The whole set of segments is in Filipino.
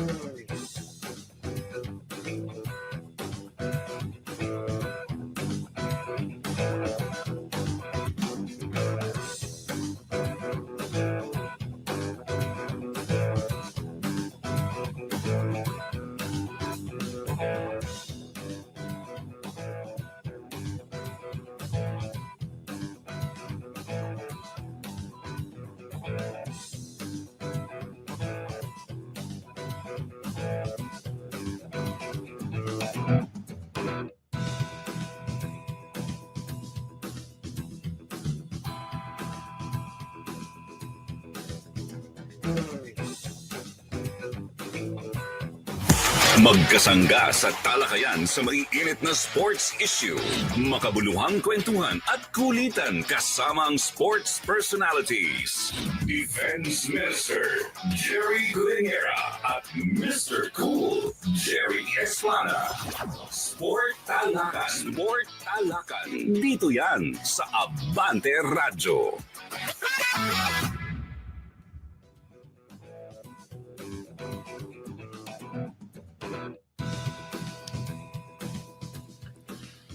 Mm-hmm. Magkasangga sa talakayan sa maiinit na sports issue. Makabuluhang kwentuhan at kulitan kasama ang sports personalities. Defense Minister Jerry Gudingera at Mr. Cool Jerry Esplana. Sport Talakan. Sport Talakan. Dito yan sa Abante Radyo.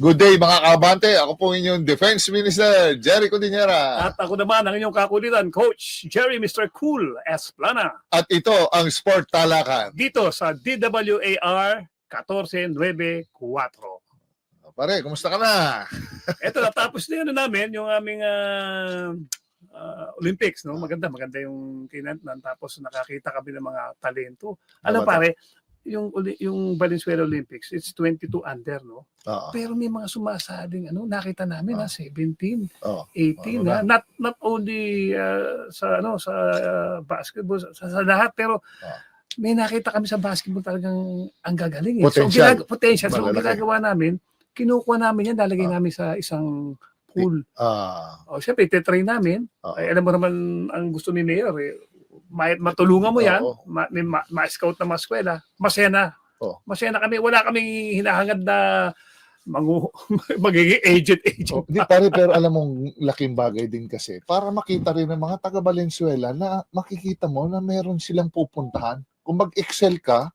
Good day mga kabante. Ako po inyong Defense Minister, Jerry Cordillera. At ako naman ang inyong kakulitan, Coach Jerry Mr. Cool Esplana. At ito ang Sport Talakan. Dito sa DWAR 14944. Pare, kumusta ka na? Ito, natapos na yun namin, yung aming ah, ah, Olympics. No? Maganda, maganda yung kinantnan. Tapos nakakita kami ng mga talento. Alam pare, yung yung Valenzuela Olympics, it's 22 under, no? Oo. Pero may mga sumasaling, ano, nakita namin, Ah. ha, 17, Oo. 18 Ano ha? not not only uh, sa ano sa uh, basketball sa, sa lahat pero Ah. may nakita kami sa basketball talagang ang gagaling eh. Potential. So, ginag- potential. So, Malalaki. ginagawa namin, kinukuha namin yan, lalagay Ah. namin sa isang pool. Ah, O, syempre, itetrain namin. Oo. Ay, alam mo naman ang gusto ni Mayor eh. Ma- matulungan mo yan, Oo. ma- may ma- ma-scout na mga eskwela, masaya na. Oo. Masaya na kami. Wala kaming hinahangad na mangu magiging agent agent. oh, di pare, pero alam mong laking bagay din kasi para makita rin ng mga taga Valenzuela na makikita mo na meron silang pupuntahan. Kung mag-excel ka,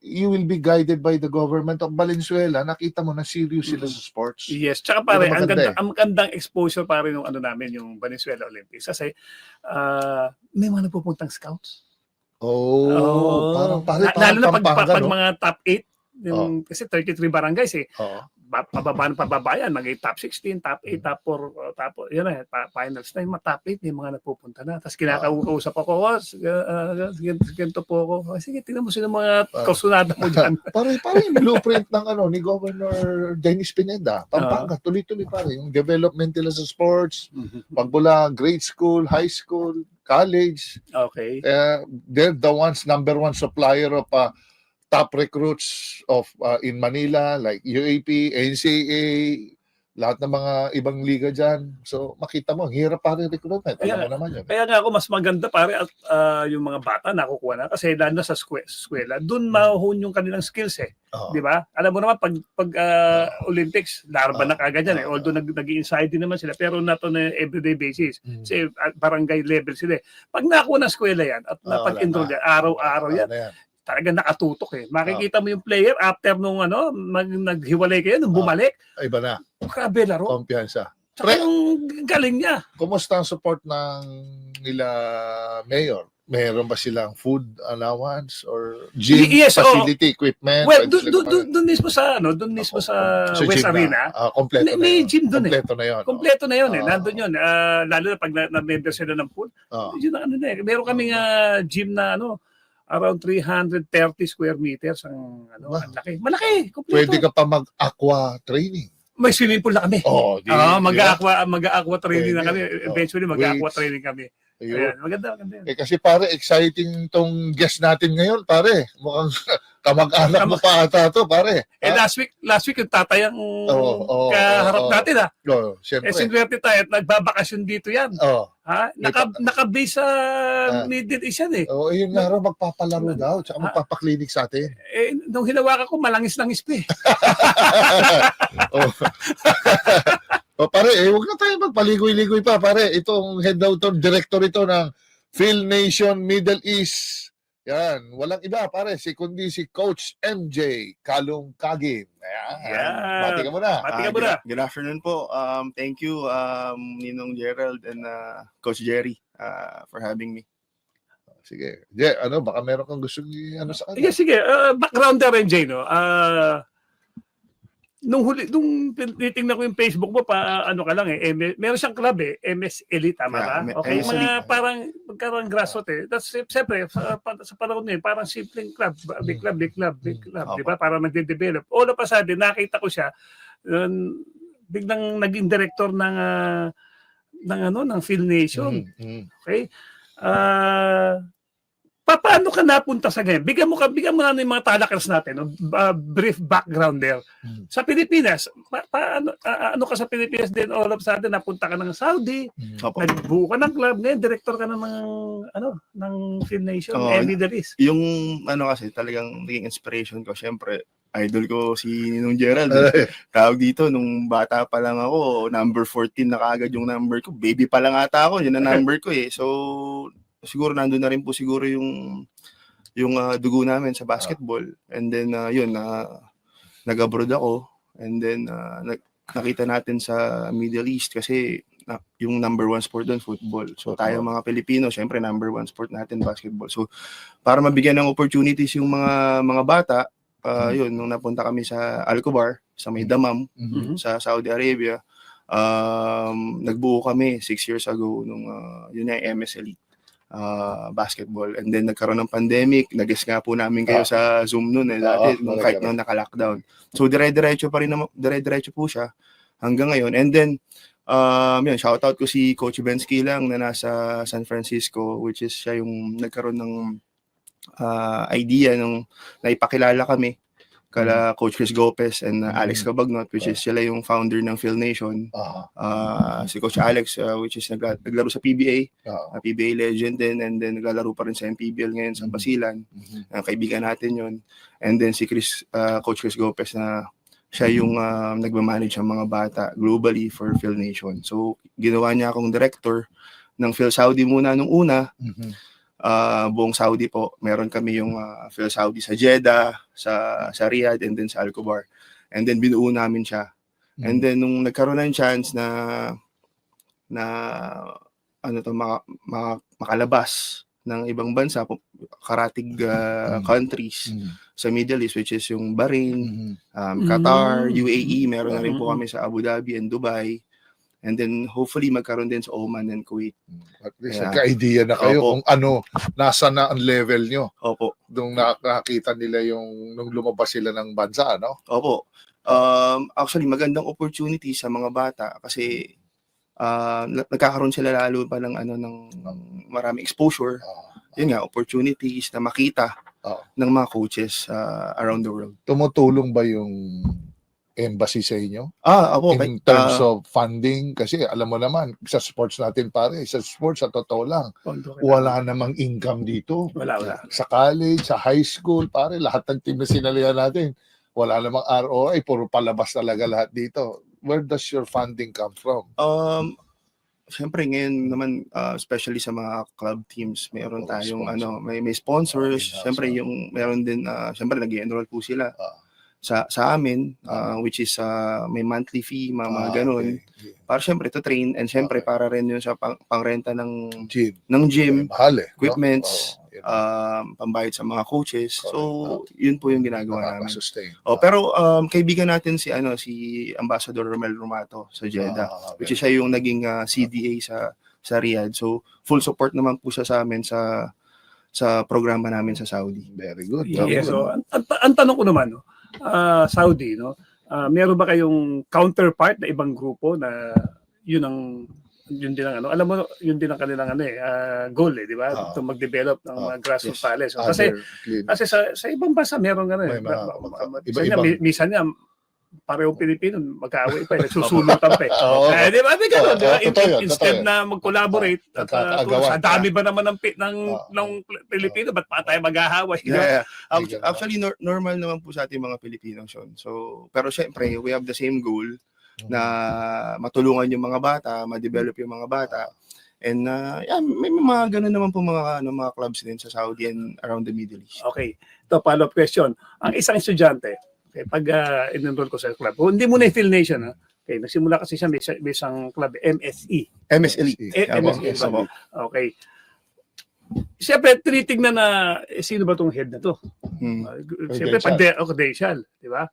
you will be guided by the government of Valenzuela. Nakita mo na serious sila sa sports. Yes, tsaka pare, Yun ang ang maganda ganda, eh. ang magandang exposure pare nung ano namin, yung Venezuela Olympics. Kasi ah, may mga napupuntang scouts. Oh, parang pare, La- parang Lalo na pag, Pampanga, pag no? mga top 8, yung, kasi 33 barangays eh. Oo. Ba- Pababa ng pababa yan, mag top 16, top 8, top 4, uh, top, yun na, pa- finals na yung mga top 8, may mga napupunta na. Tapos kinakausap ako, oh, sige, uh, ganito po ako. Oh, Sige, tingnan mo sino mga Ah. kasunada mo dyan. Pare, pare yung blueprint ng ano ni Governor Dennis Pineda. Pampanga, tuloy-tuloy pare. Yung development nila sa sports, pagmula grade school, high school, college. okay. Uh, they're the ones, number one supplier of uh, top recruits of uh, in Manila, like UAP, NCAA, lahat ng mga ibang liga dyan. So, makita mo, hirap pare recruitment. Alam mo naman yun. Kaya nga ako mas maganda pare at ah, yung mga bata nakukuha na kasi lalo na sa skwe- eskwela, doon Hmm. mahuhun yung kanilang skills eh, Oo. 'di ba? Alam mo naman pag pag ah, Olympics, larba Ah. na kagad yan eh. Although nag nag-inside din naman sila pero not on a everyday basis. Mm. Kasi ah, barangay level sila eh. Pag nakuha ng eskwela yan at napag-enroll wala yan, araw-araw yan, Ano yan? talagang nakatutok eh. Makikita mo yung player after nung ano, mag, naghiwalay kayo, nung Ah. bumalik, Iba na, grabe laro. kumpiyansa. Tsaka Pre- yung galing niya. Kumusta ang support ng nila mayor? Meron ba silang food allowance or gym Y- yes, facility equipment? Well, Pwede doon sila doon mismo sa ano, doon mismo sa, Sa West gym na. Arena. Ah, kompleto May, na may yun. gym doon eh. Kompleto na yun. Kompleto na yun eh. Ah. Nandun yun. Ah, lalo na pag na- na-member sila ng pool. Oh. Yun ang ano na eh. Meron kaming ah, gym na ano, around 330 square meters ang ano, Wow. ang laki. Malaki, kompleto. Pwede ka pa mag-aqua training. May swimming pool na kami. Oh, di, ba? mag-aqua mag-aqua training na kami. Oh, Eventually mag-aqua training kami. Ayun. Ayan, maganda, maganda. yun. Eh, kasi pare, exciting tong guest natin ngayon, pare. Mukhang kamag-anak mo pa ata to, pare. Eh Ah, last week, last week yung tatay ang Oo, oo, kaharap oo. natin ah. oh, Eh siyempre. sinwerte tayo at nagbabakasyon dito yan. Oh, Ha? Naka, naka-base sa Ah. Middle East yan eh. oh, ayun nga raw, magpapalaro daw, tsaka Ah. magpapaklinik sa atin. Eh, nung hinawakan ko, malangis-langis pa eh. oh. oh, pare, eh, huwag na tayo magpaligoy-ligoy pa, pare. Itong head to, director ito ng Phil Nation Middle East. Yan, walang iba pare, si kundi si Coach MJ Kalong Kagin. Ayan. Yan. Bati ka muna. Pati Ah, ka good, muna. good afternoon po. Um, thank you, um, Ninong Gerald and uh, Coach Jerry uh, for having me. Sige. Je, ano, baka meron kang gusto ano sa Sige, kanya. sige. Uh, background rin, Jay, no? Ah, nung huli, nung tinitingnan ko yung Facebook mo, pa, ano ka lang eh, M- meron siyang club eh, MS Elite, tama Yeah, ba? M- Okay, MS mga Elite. parang, magkarang grassroots eh. Tapos, siyempre, sa, sa panahon na yun, parang simpleng club, big club, big club, big club, Opo. di ba? Parang nagde-develop. All of a sudden, nakita ko siya, um, biglang naging director ng, ah, ng ano, ng Phil Nation. Mm, mm. Okay? Ah, pa paano ka napunta sa ganyan? Bigyan mo ka, bigyan mo na ng mga talakers natin, no? Ah, brief background there. Mm. Sa Pilipinas, pa, paano ah, ano ka sa Pilipinas din all of a sudden napunta ka ng Saudi, Mm. Nagbuo ka ng club, ngayon director ka na ng ano, ng Film Nation, Oo. eh, Middle East. Yung ano kasi talagang naging inspiration ko, syempre, idol ko si Ninong Gerald. eh. Tawag dito, nung bata pa lang ako, number 14 na kaagad yung number ko. Baby pa lang ata ako, yun ang number ko eh. So, siguro nandun na rin po siguro yung yung ah, dugo namin sa basketball. And then, ah, yun, na nag-abroad ako. And then, ah, nag- nakita natin sa Middle East kasi na, yung number one sport doon, football. So, tayo mga Pilipino, syempre number one sport natin, basketball. So, para mabigyan ng opportunities yung mga mga bata, ah, yun, nung napunta kami sa Alcobar, sa may Damam, Mm. Mhm. sa Saudi Arabia, um, nagbuo kami six years ago nung uh, yun yung MS Elite uh, basketball. And then nagkaroon ng pandemic, nag-guest nga po namin kayo Ah. sa Zoom noon eh, dati, Oo, nung kahit nung naka-lockdown. So dire-diretso pa rin, dire-diretso po siya hanggang ngayon. And then, um, yun, shoutout ko si Coach Bensky lang na nasa San Francisco, which is siya yung nagkaroon ng uh, idea nung naipakilala kami kala Coach Chris Gopez and uh, Alex Cabagnot, which is sila yung founder ng Phil Nation. Ah, Uh, si Coach Alex, uh, which is nagla- naglaro sa PBA, ah. uh, PBA legend din, and then naglalaro pa rin sa MPBL ngayon sa Mhm. Basilan. Mhm. Uh, kaibigan natin yon And then si Chris, uh, Coach Chris Gopez na siya yung uh, nagmamanage ng mga bata globally for Phil Nation. So, ginawa niya akong director ng Phil Saudi muna nung una, Mhm. Uh, buong Saudi po. Meron kami yung uh, Phil Saudi sa Jeddah, sa, sa Riyadh, and then sa Alcobar. And then binuo namin siya. And then nung nagkaroon ng chance na na ano to maka, maka- makalabas ng ibang bansa, karatig uh, Mm. countries Mhm. sa Middle East which is yung Bahrain, Mhm. um, Qatar, Mm. UAE, meron na rin po Mm. kami sa Abu Dhabi and Dubai. And then hopefully magkaroon din sa Oman and Kuwait. At least Yeah. nagka-idea na kayo Opo. kung ano, nasa na ang level nyo Opo. nung nakakita nila yung nung lumabas sila ng bansa, no? Opo. Um, actually, magandang opportunity sa mga bata kasi uh, na- nagkakaroon sila lalo pa ng ano ng, maraming exposure. Ah, Yun nga, opportunities na makita Oo. ng mga coaches uh, around the world. tumutulong ba yung embassy sa inyo? Ah, opo. in kahit, terms ah, of funding kasi alam mo naman sa sports natin pare sa sports sa totoo lang wala namang income dito Wala, wala. sa college sa high school pare lahat ng team na sinalihan natin wala namang ROI puro palabas talaga lahat dito where does your funding come from um, Siyempre ngayon naman uh, especially sa mga club teams, meron Oo, tayong sponsor. ano, may may sponsors, Ah, siyempre yung meron din uh, siyempre nag-enroll po sila Ah. Sa sa amin uh, which is uh, may monthly fee, mga, mga Ah, ganun. okay. Para siyempre to train and siyempre Okay. para rin yun sa pang, pangrenta ng gym ng gym, mahal eh no? equipments, Oo, yun. um, pambayad sa mga coaches. So, yun po yung ginagawa namin. Nakaka-sustain. Oh, pero um, kaibigan natin si ano si Ambassador Romel Romato sa Jeddah, Ah, which is siya yung naging uh, CDA sa sa Riyadh. So, full support naman po siya sa amin sa sa programa namin sa Saudi. very good Yes, so, ang, ang, ang tanong ko naman, no, ah, Saudi, no, ah, meron ba kayong counterpart na ibang grupo na yun ang yun din ang ano, alam mo, yun din ang kanilang ano eh, ah, goal eh, di ba? Ah. Ito mag-develop ng mga Ah, grassroots yes. palace. So, kasi, kasi sa, sa ibang bansa meron gano'n eh. May mga- nga, mi- Minsan nga, parehong Pilipino, magkaaway pa, eh, nagsusunutan pa eh. Oo. Eh, di ba? Di ganun, di ba? oo, totoo yun, Instead totoo yun. na mag-collaborate, at, uh, Nagkakaagawan. sa dami ba naman ng, pi- ng, Oo. ng Pilipino, ba't pa tayo ba? Yeah, yeah. Ganun. Actually, nor- normal naman po sa ating mga Pilipino yun. So, pero syempre, we have the same goal na matulungan yung mga bata, ma-develop yung mga bata. And uh, yeah, may, may mga ganun naman po mga, ano, mga clubs din sa Saudi and around the Middle East. Okay. Ito, follow-up question. Ang isang estudyante, okay, pag uh, in-enroll ko sa club, oh, hindi mo na Phil Nation, ha? Okay, nagsimula kasi siya may, may isang club, MSE. MSLE. Eh, Apo, MSE. yes, apo. Okay. Siyempre, tinitingnan na eh, sino ba tong head na to? Hmm. Uh, Siyempre, pag de- oh, di ba?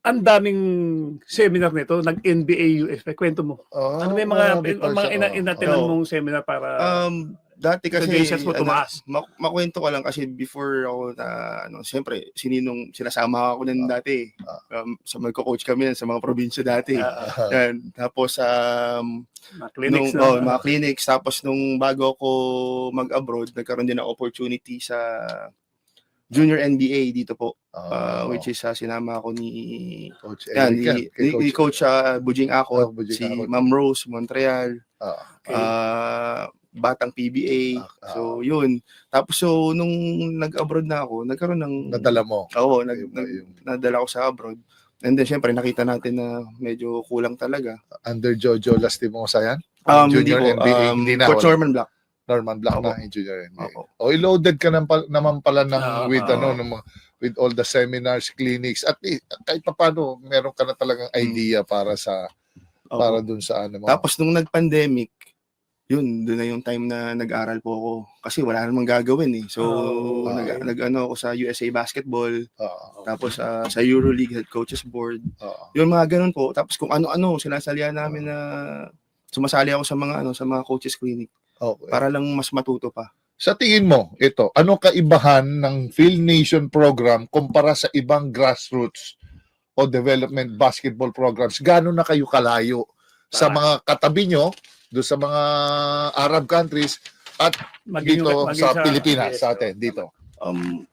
Ang daming seminar nito, nag-NBA USP. Kwento mo. Oh, Ano may mga, pa mga ina, oh. inatinan Oo. mong seminar para... Um, dati kasi Credentials mo ano, tumaas. mak- makwento ko lang kasi before ako na ano, siyempre sininong sinasama ako nun dati. Um, sa magko-coach kami yan sa mga probinsya dati. Ah, Ah, Yan. Tapos um mga clinics nung, na. oh, mga clinics tapos nung bago ako mag-abroad, nagkaroon din ng opportunity sa Junior NBA dito po, uh, oh, which is uh, sinama ako ni Coach yan, Eric yan, ni, kay ni, ni Coach uh, Bujing Akot, Oh, Bujing si. Ma'am Rose Montreal, Ah, Okay. ah, Batang PBA. Ah, ah. So, yun. Tapos, so, nung nag-abroad na ako, nagkaroon ng... nadala mo. Oo, nag, nag, yung nadala ko sa abroad. And then, syempre, nakita natin na medyo kulang talaga. under Jojo Lastimosa yan? Um, hindi Junior po, NBA, um, hindi na. Coach wala. Norman Black. Norman Black Opo. na yung junior NBA. Opo. O loaded ka naman, pal- naman pala ng Ah, with ah. ano ng mga- with all the seminars, clinics at i- kahit paano meron ka na talagang idea para sa Opo. para dun sa ano mo. Tapos, nung nag-pandemic, yun, doon na yung time na nag-aral po ako. Kasi wala namang gagawin eh. So, Oh, nag, okay. nag-ano ako sa USA Basketball, Oo, tapos ah, sa EuroLeague Head Coaches Board. oo. Yung mga ganun po. Tapos kung ano-ano, sinasalihan namin na sumasali ako sa mga ano sa mga coaches clinic Okay. para lang mas matuto pa. Sa tingin mo, ito, ano kaibahan ng Phil Nation program kumpara sa ibang grassroots o development basketball programs? Gano'n na kayo kalayo sa mga katabi nyo, do sa mga Arab countries at Maging- dito maging sa Pilipinas, yes, sa atin, dito? Um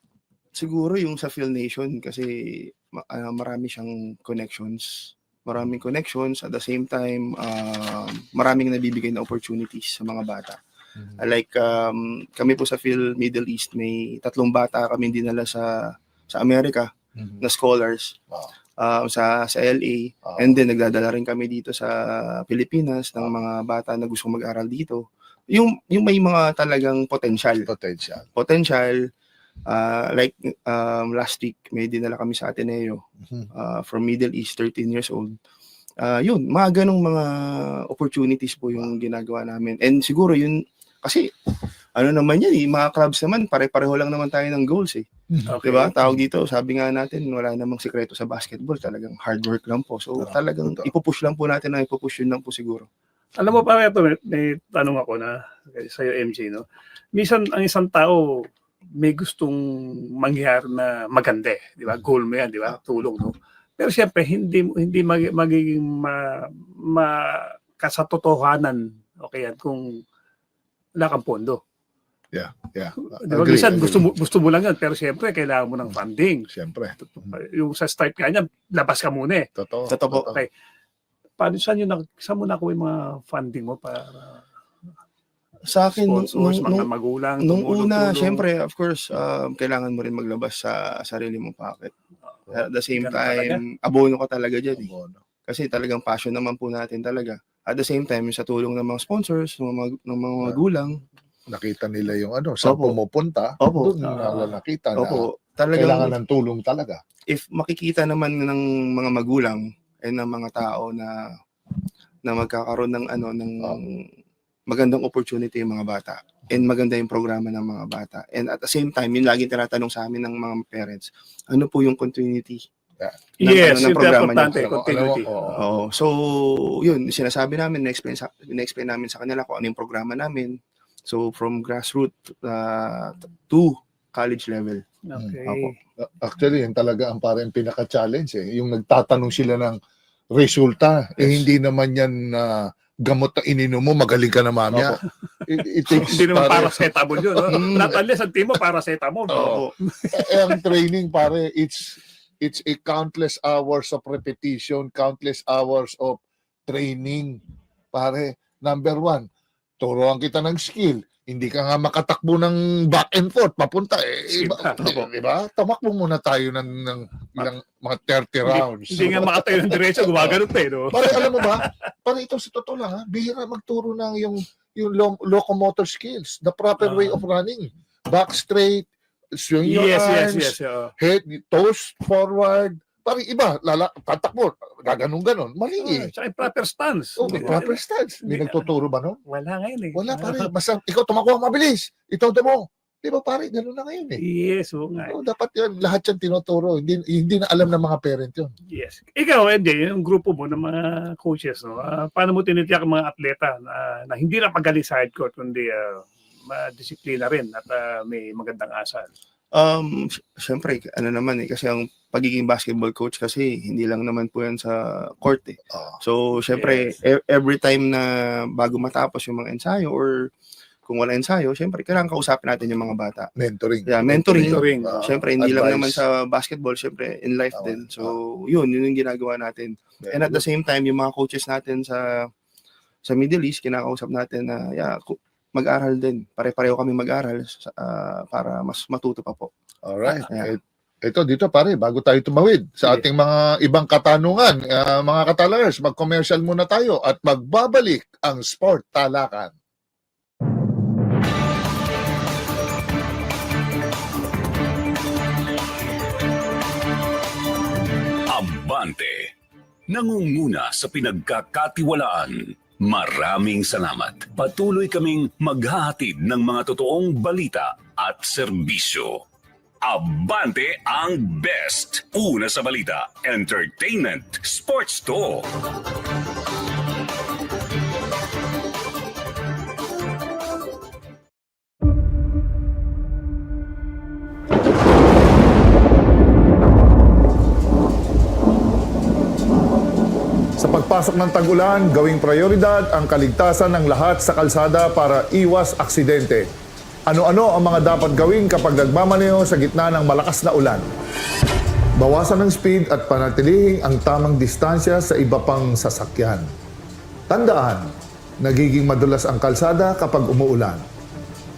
siguro yung sa Phil Nation kasi ah, marami siyang connections. Maraming connections at the same time um, maraming nabibigay na opportunities sa mga bata. Mm-hmm. Like um, kami po sa Phil Middle East may tatlong bata kami dinala sa sa Amerika Mhm. na scholars Wow. Uh, sa sa LA Ah, And then nagdadala rin kami dito sa Pilipinas ng mga bata na gusto mag-aral dito. Yung yung may mga talagang potential, potential. potential uh, like um, last week may dinala kami sa Ateneo uh, from Middle East 13 years old. Uh, yun, mga ganong mga opportunities po yung ginagawa namin. And siguro yun kasi ano naman yan, eh, mga clubs naman, pare-pareho lang naman tayo ng goals eh. Okay. Diba? Tawag dito, sabi nga natin, wala namang sikreto sa basketball. Talagang hard work lang po. So, Totoo, talagang totoo. ipupush lang po natin na ipupush yun lang po siguro. Alam mo pa ito, may, may tanong ako na sa iyo MJ, no? Minsan ang isang tao may gustong mangyari na maganda, eh, di ba? Goal mo yan, di ba? Tulong, no? Pero siyempre hindi hindi mag, magiging ma, ma kasatotohanan okay yan kung wala kang pondo. Yeah. Di ba? Minsan gusto mo, gusto mo lang yan, pero siyempre kailangan mo ng funding. Siyempre. Yung sa start ka niya, labas ka muna eh. Totoo. Totoo. Okay. Paano saan, yun, na- saan mo nakuha yung mga funding mo para Sa akin, nung, sponsors, nung, mga nung, magulang, nung tumulong, una, tulong. syempre, of course, um, kailangan mo rin maglabas sa sarili mong pocket. At the same Ganun talaga. time, abono ka talaga dyan eh. Abono. Kasi talagang passion naman po natin talaga. At the same time, yung sa tulong ng mga sponsors, ng mga, ng mga magulang, Nakita nila yung ano, saan Opo. pumupunta, Opo. doon Ah. nila nakita na opo, kailangan talagang ng tulong talaga. if makikita naman ng mga magulang and ng mga tao na na magkakaroon ng ano ng magandang opportunity yung mga bata and maganda yung programa ng mga bata and at the same time yung laging tinatanong sa amin ng mga parents ano po yung continuity ng- Yes, ng yung programa niya. importante, continuity. oo. Oo. So, yun, sinasabi namin, na-explain, sa, na-explain namin sa kanila kung ano yung programa namin. So, from grassroots uh, to college level. Okay. Opo. Actually, yun talaga ang parang pinaka-challenge eh. Yung nagtatanong sila ng resulta, eh Yes. hindi naman yan na gamot na ininom mo, magaling ka na mamaya. It, it takes Hindi naman pare- paracetamol yun. No? Mm. Not unless ang team mo paracetamol. Oo. Oo. eh, ang training pare, it's it's a countless hours of repetition, countless hours of training. Pare, number one, turuan kita ng skill. Hindi ka nga makatakbo ng back and forth, papunta. Eh, iba, di ba? Tamakbo muna tayo ng, ng ilang mga 30 rounds. Hindi nga makatayo ng diretso, gumagano pa eh, no? Pare, alam mo ba? Pare, ito sa totoo lang, ha? bihira magturo ng yung, yung lo- locomotor skills, the proper way of running. Back straight, swing your Yes, yes, arms, yes. oo. head, toes forward. Pare, iba, lala, tatakbo, gaganong-ganon. Mali Ah, eh. Tsaka proper stance. Oh, may proper stance. May nagtuturo ba nun? Wala ngayon eh. Wala pare, basta ikaw tumakbo mabilis. Ito mo. Di ba pare, gano'n na ngayon eh. Yes, oo nga. Oh, dapat yan, lahat yan tinuturo. Hindi, hindi na alam ng mga parent yun. Yes. Ikaw, MJ, yung grupo mo ng mga coaches, no? ah, paano mo tinitiyak ang mga atleta na, na hindi lang pagaling sa court, kundi uh, madisiplina rin at ah, may magandang asal? Um, sy- syempre, ano naman eh, kasi ang pagiging basketball coach kasi hindi lang naman po yan sa court eh. Oh. So, syempre, Yes. e- every time na bago matapos yung mga ensayo or kung wala ensayo, syempre, kailangan kausapin natin yung mga bata. Mentoring. Yeah, mentoring. Mentoring. Ah, Syempre, hindi lang advice. naman sa basketball, syempre, in life Tama. din. So, yun, yun yung ginagawa natin. And at the same time, yung mga coaches natin sa sa Middle East, kinakausap natin na yeah, mag-aral din. Pare-pareho kami mag-aral ah, para mas matuto pa po. Alright. Yeah. Et- Ito, dito pare, bago tayo tumawid sa ating mga ibang katanungan, ah, mga katalangers, mag-commercial muna tayo at magbabalik ang Sport Talakan. Abante. Nangunguna sa pinagkakatiwalaan. Maraming salamat. Patuloy kaming maghahatid ng mga totoong balita at serbisyo. Abante ang best. Una sa balita, entertainment, sports to. Pagpasok ng tag-ulan, gawing prioridad ang kaligtasan ng lahat sa kalsada para iwas aksidente. Ano-ano ang mga dapat gawin kapag nagmamaneho sa gitna ng malakas na ulan? Bawasan ng speed at panatilihing ang tamang distansya sa iba pang sasakyan. Tandaan, nagiging madulas ang kalsada kapag umuulan.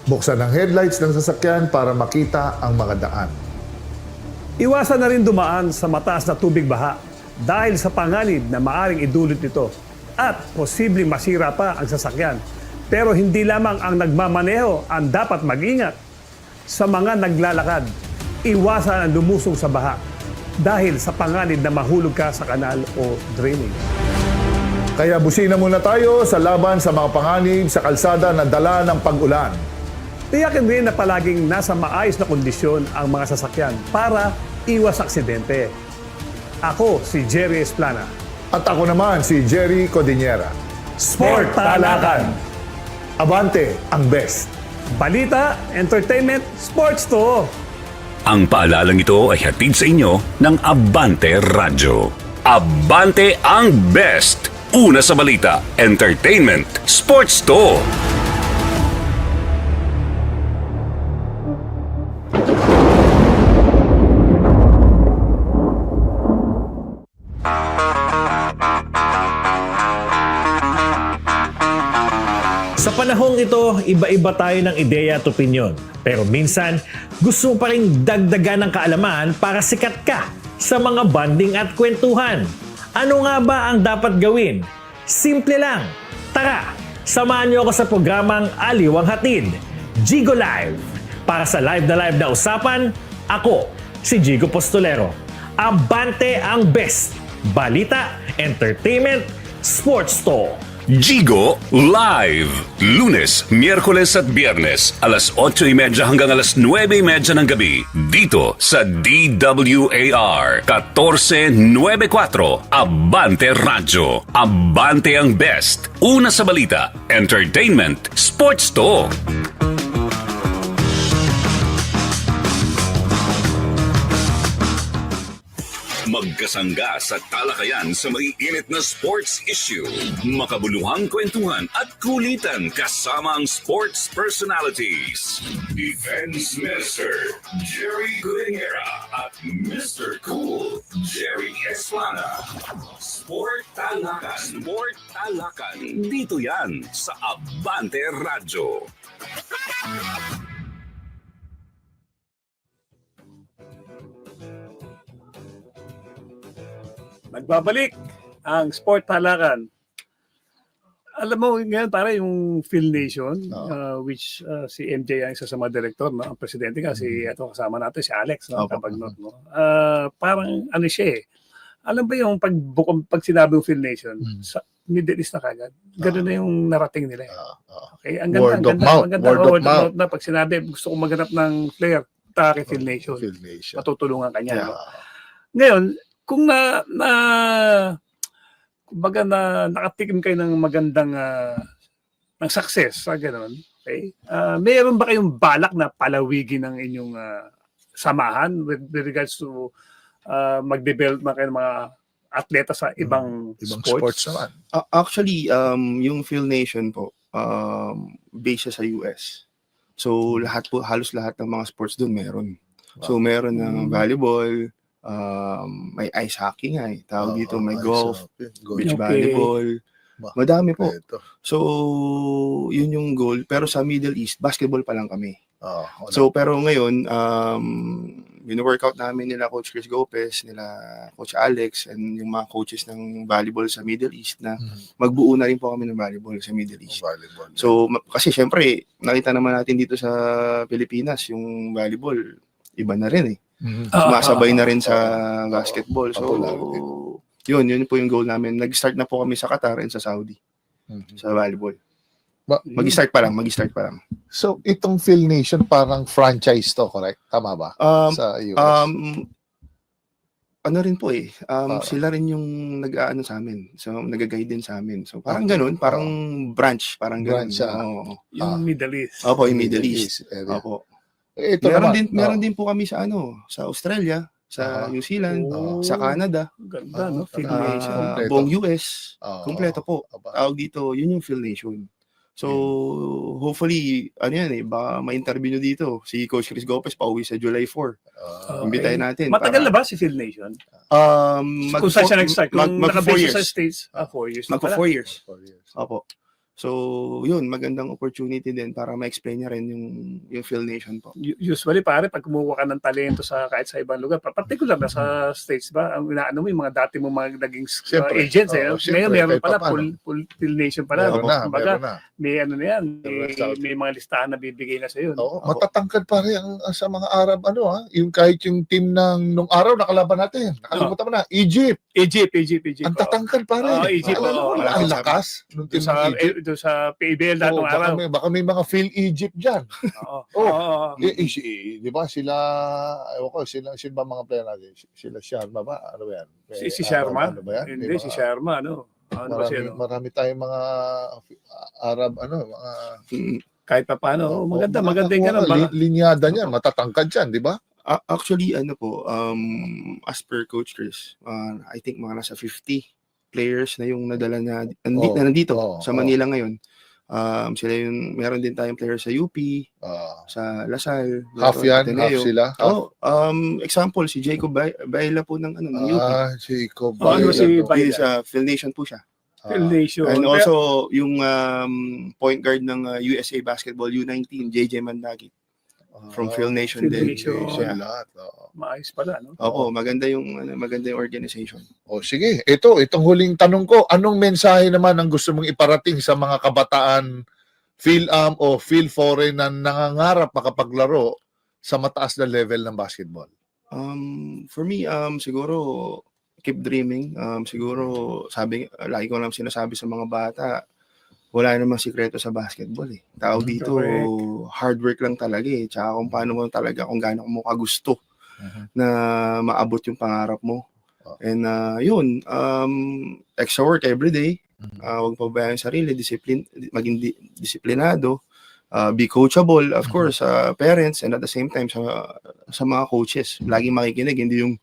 Buksan ang headlights ng sasakyan para makita ang mga daan. Iwasan na rin dumaan sa mataas na tubig baha dahil sa panganib na maaring idulot nito at posibleng masira pa ang sasakyan. Pero hindi lamang ang nagmamaneho ang dapat mag-ingat. Sa mga naglalakad, iwasan ang lumusong sa baha dahil sa panganib na mahulog ka sa kanal o drainage. Kaya busina muna tayo sa laban sa mga panganib sa kalsada na dala ng pag-ulan. Tiyakin rin na palaging nasa maayos na kondisyon ang mga sasakyan para iwas aksidente. Ako si Jerry Esplana. At ako naman si Jerry Codinera. Sport Talakan. Abante ang best. Balita, entertainment, sports to. Ang paalalang ito ay hatid sa inyo ng Abante Radyo. Abante ang best. Una sa balita, entertainment, sports to. Panahong ito, iba-iba tayo ng ideya at opinyon. Pero minsan, gusto pa rin dagdagan ng kaalaman para sikat ka sa mga banding at kwentuhan. Ano nga ba ang dapat gawin? Simple lang. Tara, samahan niyo ako sa programang Aliwang Hatid, Gigo Live. Para sa live na live na usapan, ako, si Gigo Postolero. Abante ang best. Balita, entertainment, sports to. Gigo Live. Lunes, Miyerkules at Biyernes, alas 8.30 hanggang alas 9.30 ng gabi. Dito sa DWAR 1494 Abante Radyo. Abante ang best. Una sa balita, entertainment, sports to. Magkasangga sa talakayan sa maiinit na sports issue. Makabuluhang kwentuhan at kulitan kasama ang sports personalities. Defense Minister Jerry Gudingera at Mr. Cool Jerry Esplana. Sport Talakan. Sport Talakan. Dito yan sa Abante Radyo. Nagbabalik ang sport talakan. Alam mo, ngayon para yung Phil Nation, Oo. uh, which uh, si MJ ang isa sa mga director, no? ang presidente kasi ito kasama natin si Alex, no? Kapag no, no? Ah, parang ano siya eh. Alam ba yung pag, pag sinabi yung Phil Nation, Mm. sa Middle East na kagad, ganun na yung narating nila. eh. Okay, ang ganda, Word ang ganda, mouth, ang ganda, word oh, word of mouth. na pag sinabi, gusto kong maghanap ng player, take Phil Nation. Phil Nation. Matutulungan kanya. Yeah. no? Ngayon, kung na na kumbaga na nakatikim kayo ng magandang ah, ng success sa ganun, okay? Ah, mayroon ba kayong balak na palawigin ng inyong ah, samahan with, with regards to ah, mag-develop mga kayo ng mga atleta sa ibang, Ibang sports? sports, naman. A- actually, um, yung Phil Nation po, um, based siya sa US. So, lahat po, halos lahat ng mga sports doon meron. So, meron ng Mm. volleyball, um, may ice hockey nga eh. Tawag dito, may golf, golf. beach Okay. volleyball. Ba- Madami po. Ito. So, yun yung goal. Pero sa Middle East, basketball pa lang kami. Wala. So, pero ngayon, um, workout namin nila Coach Chris Gopez, nila Coach Alex, and yung mga coaches ng volleyball sa Middle East na Mhm. magbuo na rin po kami ng volleyball sa Middle East. volleyball. So, ma- kasi syempre, nakita naman natin dito sa Pilipinas, yung volleyball, iba na rin eh. Mhm. Ah, Sumasabay na rin sa ah, ah, basketball. So, yun, yun po yung goal namin. Nag-start na po kami sa Qatar and sa Saudi, Mhm. sa volleyball. Ba- Mag-start pa lang, mag-start pa lang. So, itong Phil Nation parang franchise to, correct? Tama ba? Um, sa US. Um, ano rin po eh, um, Ah. sila rin yung nag-aano sa amin. So, nag-guide din sa amin. So, parang ganun, parang branch, parang ganun. Branch, ah. Oo. Yung Ah. Middle East. Opo, yung Middle East. area. Opo. Ito meron naman, din meron oh, din po kami sa ano, sa Australia, sa Ah. New Zealand, Oh. sa Canada, Ganda, Ah, no? Phil ah, Nation. ah, Kompleto. buong US, oh, kompleto po. aba. Tawag dito, yun yung Phil Nation. So, hopefully, ano yan eh, baka ma-interview nyo dito. Si Coach Chris Gopez pauwi sa July 4. Ah, Okay. Imbitahin natin. Matagal na ba si Phil Nation? Um, Kung saan siya nag-start? Mag, mag, four nakabase years. siya sa States, ah, four years. na pala. four years. four years. Opo. So, yun, magandang opportunity din para ma-explain niya rin yung, yung Phil Nation po. Usually pare pag kumuha ka ng talento sa kahit sa ibang lugar, pa- particular na sa states ba, ang inaano mo yung mga dati mo mga naging uh, Siyempre. agents eh. Oo, Ngayon siyempre, meron pala full, full, full nation pala. Meron na, Kumbaga, meron na. may ano na yan, may, may mga listahan na bibigay na sa iyo. Oo, matatangkad pa rin ang, sa mga Arab ano ha, yung kahit yung team ng nung araw nakalaban natin. Nakalimutan mo na, Egypt. Egypt, Egypt, Egypt. Ang tatangkad pa rin. Oo, Egypt, oo. mo ang lakas nung team ng Egypt. Eh, doon sa PBL na Oo, baka, araw. may, baka may mga Phil Egypt dyan. Oo. Oo. Oo. Eh, eh, si- di ba sila, ewan ko, sila, sino ba mga player natin? Sila Sharma ba? Ano ba yan? Si, May si Arab, Sharma? Ano ba yan? May Hindi, mga- si Sharma, ano? Ano ba Marami, siya, no? marami tayong mga Arab, ano, mga... Mm. Kahit pa paano, Oo, maganda, maganda yung ganun. ka, Baka- li- linyada niyan, matatangkad yan, di ba? A- Actually, ano po, um, as per Coach Chris, uh, I think mga nasa 50 players na yung nadala na, nandito, Oo, na nandito oo, sa. Manila ngayon. Um, sila yung, meron din tayong player sa UP, Ah, sa Lasal. half yan, half Ateneo. sila. Half. Oh, um, example, si Jacob Baila po ng, ano, ng UP. Ah, Jacob. Oh, ano Baila si. Baila? Sa Phil Nation po siya. Ah, Phil Nation. And also, yung um, point guard ng uh, USA Basketball U19, JJ Mandagi. From ah, Phil Nation Phil din. Nation. Nation Yeah. lahat. oo. maayos pala, no? Opo, maganda yung ano, maganda yung organization. O sige, ito, itong huling tanong ko, anong mensahe naman ang gusto mong iparating sa mga kabataan Phil-Am o Phil-Foreign na nangangarap makapaglaro sa mataas na level ng basketball? Um, for me, um, siguro, keep dreaming. Um, siguro, sabi, lagi ko lang sinasabi sa mga bata, wala namang sikreto sa basketball eh. Tao dito, Correct. hard work lang talaga eh. Tsaka kung paano mo talaga, kung gaano mo kagusto Mhm. na maabot yung pangarap mo. Oh. And uh, yun, um, extra work every day. Uh, huwag pabayaan yung sarili, discipline, maging di- disiplinado, uh, be coachable, of course, sa parents, and at the same time sa sa mga coaches. Lagi makikinig, hindi yung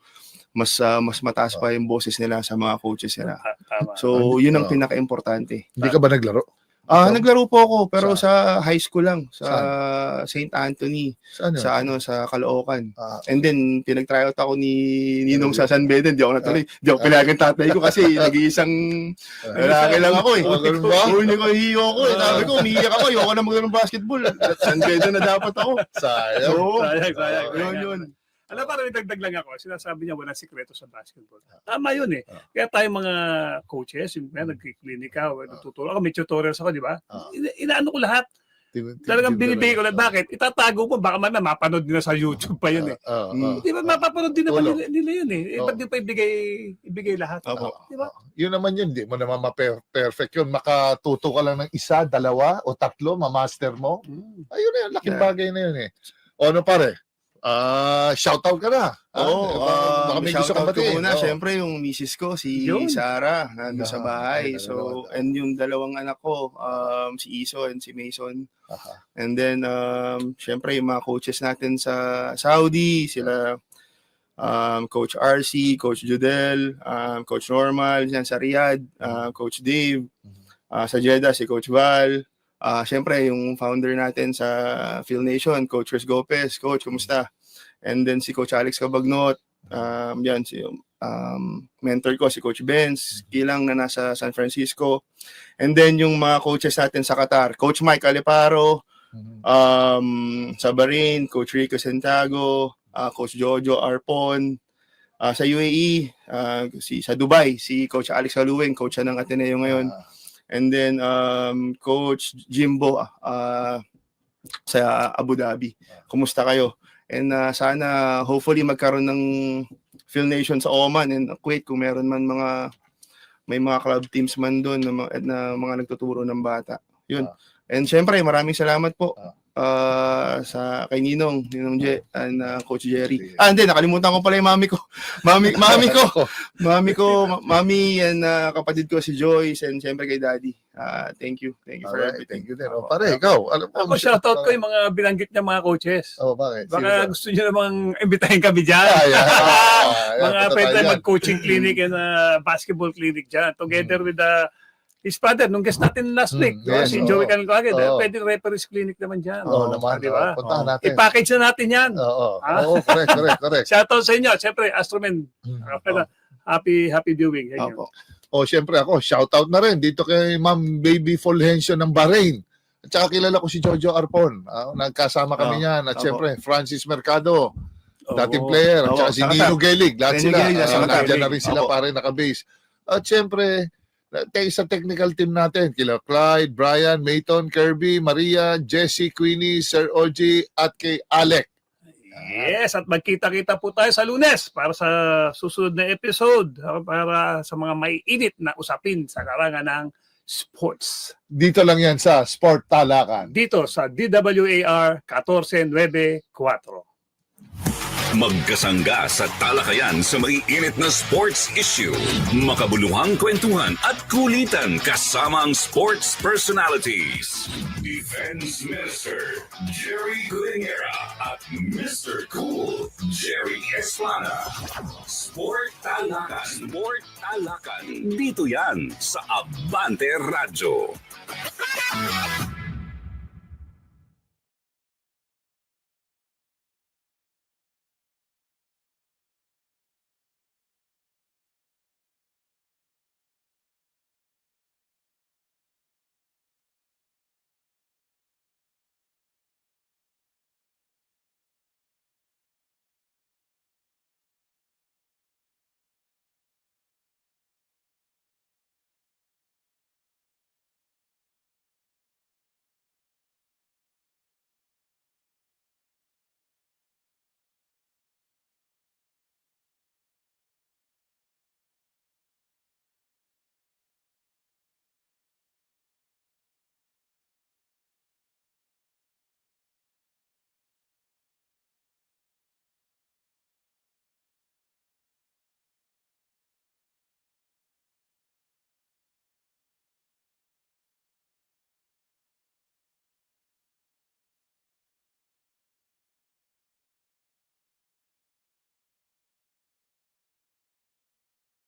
mas ah, mas mataas pa yung boses nila sa mga coaches nila. Ta- Tama. So, yun ang Oo. pinaka-importante. Hindi ka ba naglaro? Ah, naglaro po ako pero sa, high school lang sa St. Anthony Saan yun? sa ano sa Caloocan. Ah, And then pinag-tryout ako ni Ninong sa San Beden, di ako natuloy. Di ako pinayagan tatay ko kasi nag-iisang lalaki lang ako eh. Oh? Huli ko hiyo ko eh. Sabi ko, umiiyak ako. Ayoko na magano ng basketball. San Beden na dapat ako. sayang. Oo. Sayang, sayang, Yun, yun. Alam, parang may dagdag lang ako. Sinasabi niya walang sikreto sa basketball. Tama yun eh. Ah. Kaya tayo mga coaches, yung mga nagkiklinik ka, nagtuturo ako, may tutorials ako, di ba? Ah. Ina- inaano ko lahat. Talagang binibigay ko lang. Bakit? Itatago mo, baka man na mapanood nila sa YouTube pa yun eh. Ah, ah, Mm. ah. Di ba mapapanood din naman nila, nila yun eh. eh Oo. ba't di pa ibigay, ibigay lahat? Di ba? Yun naman yun, di mo naman ma-perfect yun. Makatuto ka lang ng isa, dalawa, o tatlo, ma-master mo. Mm. Ayun na yun, laking bagay na yun eh. O ano pare? Ah, shoutout ka na. Ah, Oo, baka- um, baka may gusto kang batiin. muna. Oo. Siyempre, yung misis ko, si Yun. Sarah, nandun Ah, sa bahay. ay, So, and yung dalawang anak ko, um, si Iso and si Mason. Aha. And then, um, syempre, yung mga coaches natin sa Saudi, sila um, Coach RC, Coach Judel, um, Coach Normal, yan sa Riyadh, uh, Coach Dave, uh, sa Jeddah, si Coach Val, uh, syempre, yung founder natin sa Phil Nation, Coach Chris Gopez, Coach, kumusta? And then si Coach Alex Cabagnot, um, yan, si um, mentor ko, si Coach Benz, kilang na nasa San Francisco. And then yung mga coaches natin sa Qatar, Coach Mike Aliparo, Mhm. um, sa Bahrain, Coach Rico Santiago, uh, Coach Jojo Arpon, uh, sa UAE, uh, si, sa Dubai, si Coach Alex Haluwing, coach ng Ateneo ngayon. Ah, And then um, Coach Jimbo uh, sa Abu Dhabi. Kumusta kayo? And uh, sana hopefully magkaroon ng Phil Nation sa Oman and Kuwait kung meron man mga may mga club teams man doon na, mga- na mga nagtuturo ng bata. Yun. And syempre, maraming salamat po uh, sa kay Ninong, Ninong Je, and uh, Coach Jerry. Ah, hindi, nakalimutan ko pala yung mami ko. Mami, mami ko, mami ko, ma- mami and uh, kapatid ko si Joyce and syempre kay Daddy. Ah, thank you. Thank you for Alright, everything. thank you din. O, Opo. pare, ikaw. Alam mo, Ako, shoutout ko yung mga binanggit niya mga coaches. Oh, bakit? Sino Baka ba? gusto niyo namang imbitahin kami dyan. Ah, yeah. Ah, yeah, mga punta pwede mag-coaching clinic and uh, basketball clinic dyan. Together with the his father, nung guest natin last Mm, week, yes, si oo. Joey Calcagad, Oo. pwede referees clinic naman dyan. Oo Oo, naman. di ba? oh, Puntahan natin. I-package na natin yan. Oo, Ah. oo, correct, correct, correct. Shoutout sa inyo. Siyempre, Astromen, Mm. okay na. happy happy viewing. Yan yun. O, syempre ako, shoutout na rin dito kay Ma'am Baby Fulgencio ng Bahrain. At saka kilala ko si Jojo Arpon. Ah, nagkasama kami Oo, niyan. At opo. syempre, Francis Mercado, dating Oo. player. At Oo, saka si Nino Gelig. Lahat sila. Nandiyan na rin sila Opo. pare nakabase. At tayo sa technical team natin, kila Clyde, Brian, Mayton, Kirby, Maria, Jesse, Queenie, Sir OG, at kay Alec. Yes, at magkita-kita po tayo sa lunes para sa susunod na episode para sa mga may init na usapin sa karangan ng sports. Dito lang yan sa Sport Talakan. Dito sa DWAR 1494. Magkasangga sa talakayan sa may init na sports issue. Makabuluhang kwentuhan at kulitan kasama ang sports personalities. Defense Minister Jerry Gudingera at Mr. Cool Jerry Esplana. Sport Talakan. Sport Talakan. Dito yan sa Abante Radio.